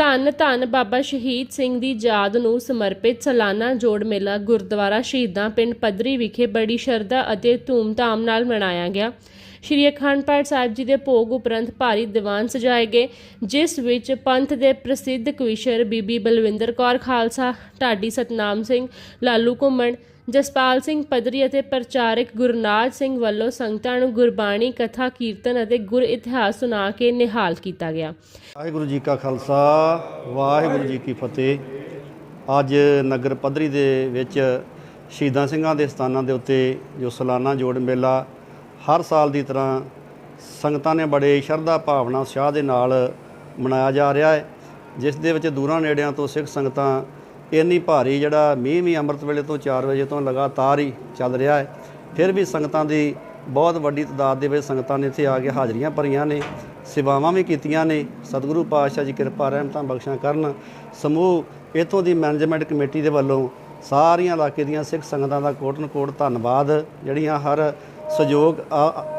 ਧੰਨ ਧੰਨ ਬਾਬਾ ਸ਼ਹੀਦ ਸਿੰਘ ਦੀ ਯਾਦ ਨੂੰ ਸਮਰਪਿਤ ਸਾਲਾਨਾ ਜੋੜ ਮੇਲਾ ਗੁਰਦੁਆਰਾ ਸ਼ਹੀਦਾਂ ਪਿੰਡ ਪੱਧਰੀ ਵਿਖੇ ਬੜੀ ਸ਼ਰਧਾ ਅਤੇ ਧੂਮਧਾਮ ਨਾਲ ਮਨਾਇਆ ਗਿਆ। ਸ਼੍ਰੀ ਅਖੰਡ ਪਾਠ ਸਾਹਿਬ ਜੀ ਦੇ ਭੋਗ ਉਪਰੰਤ ਭਾਰੀ ਦੀਵਾਨ ਸਜਾਏ ਗਏ, ਜਿਸ ਵਿੱਚ ਪੰਥ ਦੇ ਪ੍ਰਸਿੱਧ ਕਵੀਸ਼ਰ ਬੀਬੀ ਬਲਵਿੰਦਰ ਕੌਰ ਖਾਲਸਾ, ਢਾਡੀ ਸਤਨਾਮ ਸਿੰਘ, ਲਾਲੂ ਘੁੰਮਣ, ਜਸਪਾਲ ਸਿੰਘ ਪਦਰੀ ਅਤੇ ਪ੍ਰਚਾਰਕ ਗੁਰਨਾਜ ਸਿੰਘ ਵੱਲੋਂ ਸੰਗਤਾਂ ਨੂੰ ਗੁਰਬਾਣੀ, ਕਥਾ, ਕੀਰਤਨ ਅਤੇ ਗੁਰ ਇਤਿਹਾਸ ਸੁਣਾ ਕੇ ਨਿਹਾਲ ਕੀਤਾ ਗਿਆ। ਵਾਹਿਗੁਰੂ ਜੀ ਕਾ ਖਾਲਸਾ, ਵਾਹਿਗੁਰੂ ਜੀ ਕੀ ਫਤਿਹ। ਅੱਜ ਨਗਰ ਪੱਧਰੀ ਦੇ ਵਿੱਚ ਸ਼ਹੀਦਾਂ ਸਿੰਘਾਂ ਦੇ ਸਥਾਨਾਂ ਦੇ ਉੱਤੇ ਜੋ ਸਾਲਾਨਾ ਜੋੜ ਮੇਲਾ ਹਰ ਸਾਲ ਦੀ ਤਰ੍ਹਾਂ ਸੰਗਤਾਂ ਨੇ ਬੜੇ ਸ਼ਰਧਾ ਭਾਵਨਾ ਉਤਸ਼ਾਹ ਦੇ ਨਾਲ ਮਨਾਇਆ ਜਾ ਰਿਹਾ ਹੈ, ਜਿਸ ਦੇ ਵਿੱਚ ਦੂਰਾਂ ਨੇੜਿਆਂ ਤੋਂ ਸਿੱਖ ਸੰਗਤਾਂ ਇੰਨੀ ਭਾਰੀ ਜਿਹੜਾ ਮੀਂਹ ਵੀ ਅੰਮ੍ਰਿਤ ਵੇਲੇ ਤੋਂ 4 ਵਜੇ ਤੋਂ ਲਗਾਤਾਰ ਹੀ ਚੱਲ ਰਿਹਾ ਹੈ। ਫਿਰ ਵੀ ਸੰਗਤਾਂ ਦੀ ਬਹੁਤ ਵੱਡੀ ਤਦਾਦ ਦੇ ਵਿੱਚ ਸੰਗਤਾਂ ਨੇ ਇੱਥੇ ਆ ਕੇ ਹਾਜ਼ਰੀਆਂ ਭਰੀਆਂ ਨੇ, ਸੇਵਾਵਾਂ ਵੀ ਕੀਤੀਆਂ ਨੇ। ਸਤਿਗੁਰੂ ਪਾਤਸ਼ਾਹ ਜੀ ਕਿਰਪਾ ਰਹਿਮਤਾਂ ਬਖਸ਼ਾਂ ਕਰਨ। ਸਮੂਹ ਇਥੋਂ ਦੀ ਮੈਨੇਜਮੈਂਟ ਕਮੇਟੀ ਦੇ ਵੱਲੋਂ ਸਾਰੀਆਂ ਇਲਾਕੇ ਦੀਆਂ ਸਿੱਖ ਸੰਗਤਾਂ ਦਾ ਕੋਟਨ ਕੋਟ ਧੰਨਵਾਦ। ਜਿਹੜੀਆਂ ਹਰ ਸਹਿਯੋਗ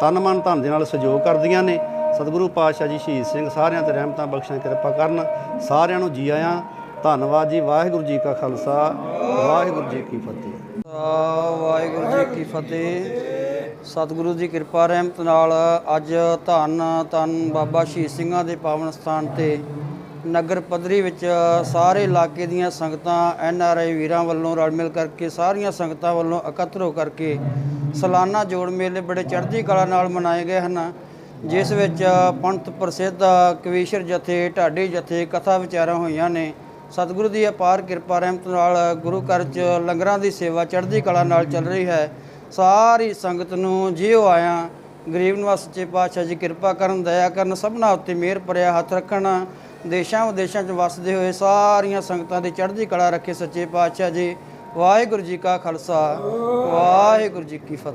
ਤਨ ਮਨ ਧਨ ਦੇ ਨਾਲ ਸਹਿਯੋਗ ਕਰਦੀਆਂ ਨੇ। ਸਤਿਗੁਰੂ ਪਾਤਸ਼ਾਹ ਜੀ ਸ਼ਹੀਦ ਸਿੰਘ ਸਾਰਿਆਂ ਤੇ ਰਹਿਮਤਾਂ ਬਖਸ਼ਾਂ ਕਿਰਪਾ ਕਰਨ। ਸਾਰਿਆਂ ਨੂੰ ਜੀ ਆਇਆਂ। ਧੰਨਵਾਦ ਜੀ, ਵਾਹਿਗੁਰੂ ਜੀ ਕਾ ਖਾਲਸਾ, ਵਾਹਿਗੁਰੂ ਜੀ ਕੀ ਫਤਿਹ। ਵਾਹਿਗੁਰੂ ਜੀ ਕੀ ਫਤਿਹ। ਸਤਿਗੁਰੂ ਦੀ ਕਿਰਪਾ ਰਹਿਮਤ ਨਾਲ ਅੱਜ ਧੰਨ ਧੰਨ ਬਾਬਾ ਸ਼ਹੀਦ ਸਿੰਘਾਂ ਦੇ ਪਾਵਨ ਸਥਾਨ ਤੇ ਨਗਰ ਪੱਧਰੀ ਵਿੱਚ ਸਾਰੇ ਇਲਾਕੇ ਦੀਆਂ ਸੰਗਤਾਂ, ਐਨ ਆਰ ਆਈ ਵੀਰਾਂ ਵੱਲੋਂ ਰਲ ਮਿਲ ਕਰਕੇ ਸਾਰੀਆਂ ਸੰਗਤਾਂ ਵੱਲੋਂ ਇਕੱਤਰ ਹੋ ਕਰਕੇ ਸਾਲਾਨਾ ਜੋੜ ਮੇਲੇ ਬੜੇ ਚੜ੍ਹਦੀ ਕਲਾ ਨਾਲ ਮਨਾਏ ਗਏ ਹਨ, ਜਿਸ ਵਿੱਚ ਪੰਥ ਪ੍ਰਸਿੱਧ ਕਵੀਸ਼ਰ ਜਥੇ, ਢਾਡੀ ਜਥੇ ਕਥਾ ਵਿਚਾਰਾਂ ਹੋਈਆਂ ਨੇ। ਸਤਿਗੁਰੂ ਦੀ ਅਪਾਰ ਕਿਰਪਾ ਰਹਿਮਤ ਨਾਲ ਗੁਰੂ ਘਰ 'ਚ ਲੰਗਰਾਂ ਦੀ ਸੇਵਾ ਚੜ੍ਹਦੀ ਕਲਾ ਨਾਲ ਚੱਲ ਰਹੀ ਹੈ। ਸਾਰੀ ਸੰਗਤ ਨੂੰ ਜਿਉ ਆਇਆ, ਗਰੀਬ ਨਿਵਾਸ ਸੱਚੇ ਪਾਤਸ਼ਾਹ ਜੀ ਕਿਰਪਾ ਕਰਨ, ਦਇਆ ਕਰਨ, ਸਭਨਾ ਉੱਤੇ ਮਿਹਰ ਭਰਿਆ ਹੱਥ ਰੱਖਣ ਦੇਸ਼ਾਂ ਵਿਦੇਸ਼ਾਂ 'ਚ ਵਸਦੇ ਹੋਏ ਸਾਰੀਆਂ ਸੰਗਤਾਂ ਦੀ ਚੜ੍ਹਦੀ ਕਲਾ ਰੱਖੇ ਸੱਚੇ ਪਾਤਸ਼ਾਹ ਜੀ। ਵਾਹਿਗੁਰੂ ਜੀ ਕਾ ਖਾਲਸਾ, ਵਾਹਿਗੁਰੂ ਜੀ ਕੀ ਫਤਿਹ।